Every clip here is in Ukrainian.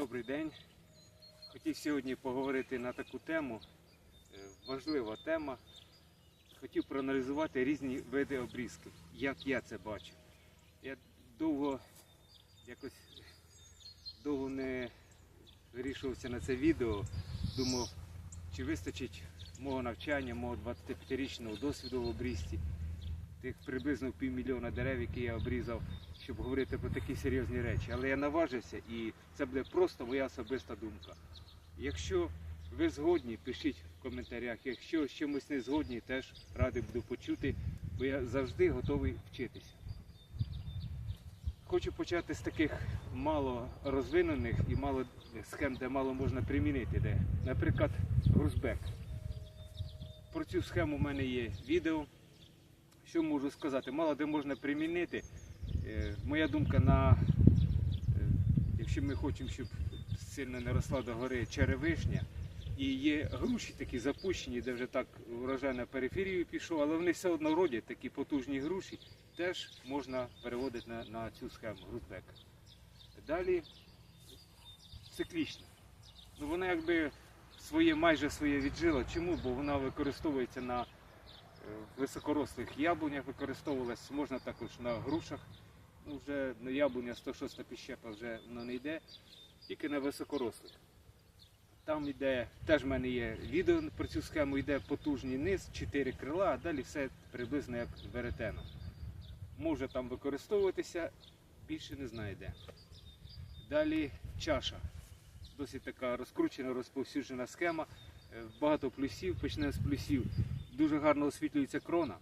Добрий день. Хотів сьогодні поговорити на таку тему. е, Важлива тема. Хотів проаналізувати різні види обрізки, як я це бачу. Я довго якось довго не вирішувався на це відео. Думав, чи вистачить мого навчання, мого 25-річного досвіду в обрізці, тих приблизно півмільйона дерев, які я обрізав, щоб говорити про такі серйозні речі. Але я наважився і це буде просто моя особиста думка. Якщо ви згодні, пишіть в коментарях. Якщо з чимось не згодні, теж радий буду почути, бо я завжди готовий вчитися. Хочу почати з таких мало розвинених і мало схем, де мало можна примінити. Де, наприклад, грузбек. Про цю схему в мене є відео. Що можу сказати? Мало де можна примінити. Е, Моя думка на, е, якщо ми хочемо, щоб сильно не росла до гори черевишня, і є груші такі запущені, де вже так урожай на периферію пішов, але вони все одно родять такі потужні груші, теж можна переводити на, на цю схему грузбек. Далі циклічна. Ну, вона якби своє, майже своє віджила. Чому? Бо вона використовується на високорослих яблунях, використовувалась, можна також на грушах. Ну, вже на яблуня 106 піщепа вже воно не йде, тільки на високорослих. Там йде, теж в мене є відео про цю схему, йде потужний низ, 4 крила, а далі все приблизно як веретено. Може там використовуватися, більше не знаю де. Далі чаша. Досить така розкручена, розповсюджена схема. Е, Багато плюсів, почнемо з плюсів. Дуже гарно освітлюється крона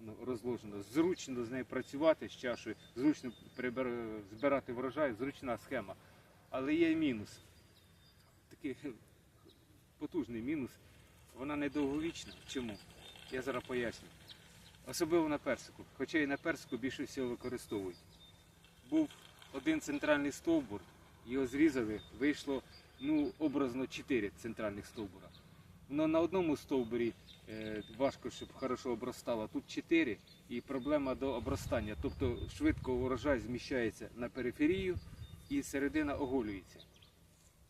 ну, розложено. Зручно з нею працювати з чашею, зручно збирати врожай, зручна схема. Але є мінус. Такий потужний мінус. Вона недовговічна. Чому? Я зараз поясню. Особливо на персику. Хоча і на персику більше всього використовують. Був один центральний стовбур, його зрізали, вийшло ну, образно 4 центральних стовбура. Но на одному стовбурі е, важко, щоб хорошо обростало. Тут 4 і проблема до обростання. Тобто швидко урожай зміщається на периферію і середина оголюється.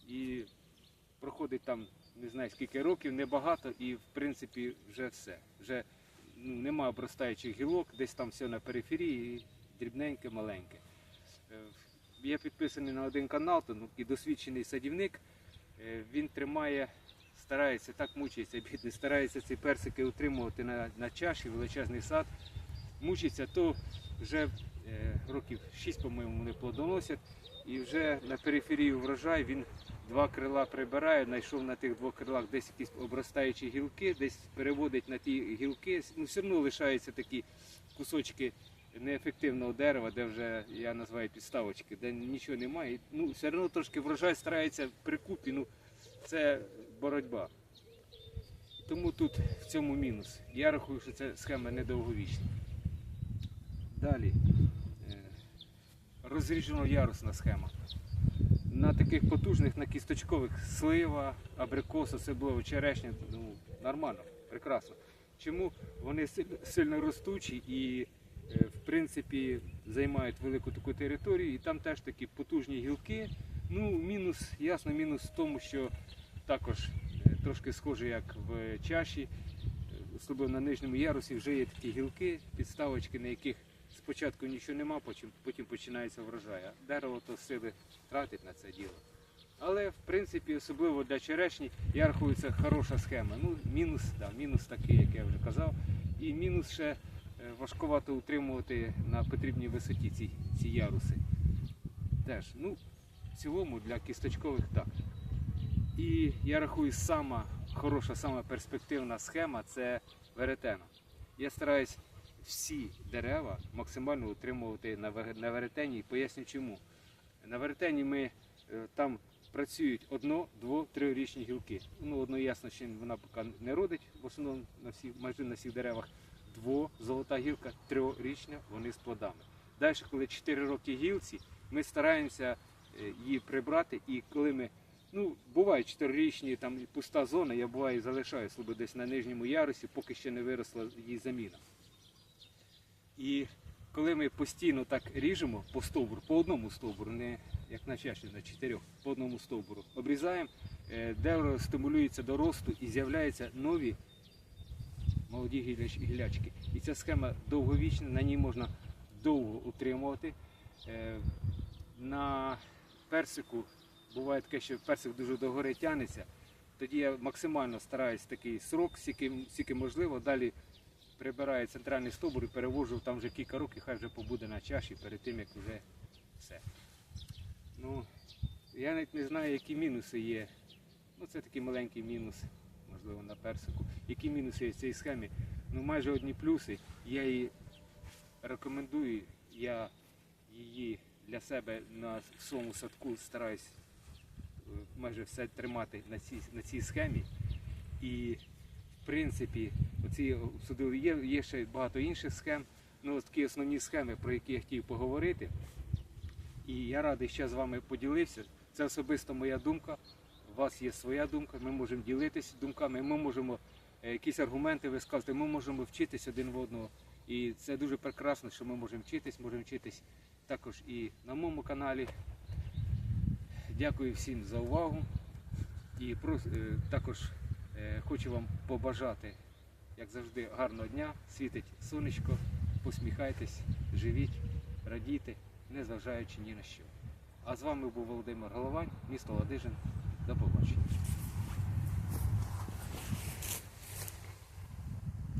І проходить там не знаю скільки років, небагато, і в принципі вже все. Вже ну, нема обростаючих гілок, десь там все на периферії, дрібненьке, маленьке. Е, Я підписаний на один канал, ну, і досвідчений садівник. Е, Він тримає, старається, так мучиться, бідний, старається ці персики утримувати на, на чаші, величезний сад. Мучиться, то вже е, років 6, по-моєму, вони плодоносять. І вже на периферію врожай він два крила прибирає, знайшов на тих двох крилах десь якісь обростаючі гілки, десь переводить на ті гілки. Ну, все одно лишаються такі кусочки неефективного дерева, де вже я називаю підставочки, де нічого немає. Ну, все одно трошки врожай старається при купі, ну це боротьба. Тому тут в цьому мінус. Я рахую, що ця схема недовговічна. Далі. Е, Розріжено ярусна схема. На таких потужних, на кісточкових слива, абрикос, особливо черешня, ну, нормально, прекрасно. Чому вони сильно ростучі і, е, в принципі, займають велику таку територію, і там теж такі потужні гілки. Ну, мінус, ясно, мінус в тому, що також е, трошки схоже, як в чаші, особливо на нижньому ярусі вже є такі гілки, підставочки, на яких спочатку нічого нема, потім, потім починається врожай. А дерево то сили тратить на це діло. Але в принципі, особливо для черешні, я рахую, це хороша схема. Ну, мінус, да, мінус такий, як я вже казав. І мінус ще е, важкувато утримувати на потрібній висоті ці, ці яруси. Теж, ну, цілому для кісточкових так. І я рахую, сама хороша, сама перспективна схема це веретено. Я стараюсь всі дерева максимально утримувати на веретені і поясню чому. На веретені ми е, там працюють одно, дво, трирічні гілки. Ну, одно ясно, що вона поки не родить, в основному на всіх, майже на всіх деревах. Дво, золота гілка, трьохрічна, вони з плодами. Далі, коли 4 роки гілці, ми стараємося її прибрати, і коли ми Ну, бувають чотирирічні там пуста зона, я буває залишаю себе десь на нижньому ярусі, поки ще не виросла її заміна. І коли ми постійно так ріжемо по стовбуру, по одному стовбуру, не як на чаші, на чотирьох, по одному стовбуру, обрізаємо, е, дерево стимулюється до росту і з'являються нові молоді гілячки. І ця схема довговічна, на ній можна довго утримувати. Е, На персику буває таке, що персик дуже догори тягнеться. Тоді я максимально стараюсь такий срок, скільки, можливо. Далі прибираю центральний стовбур і перевожу там вже кілька років, хай вже побуде на чаші перед тим, як вже все. Ну, я навіть не знаю, які мінуси є. Ну, це такий маленький мінус, можливо, на персику. Які мінуси є в цій схемі? Ну, майже одні плюси. Я її рекомендую, я її для себе на своєму садку стараюсь е, майже все тримати на цій, на цій схемі. І в принципі, оці судові є, є ще багато інших схем. Ну, такі основні схеми, про які я хотів поговорити. І я радий, що я з вами поділився. Це особисто моя думка. У вас є своя думка, ми можемо ділитися думками, ми можемо е, якісь аргументи висказувати, ми можемо вчитись один в одного. І це дуже прекрасно, що ми можемо вчитись, можемо вчитись також і на моєму каналі. Дякую всім за увагу. І е, також е, хочу вам побажати, як завжди, гарного дня. Світить сонечко, посміхайтесь, живіть, радійте, не зважаючи ні на що. А з вами був Володимир Головань, місто Ладижин. До побачення.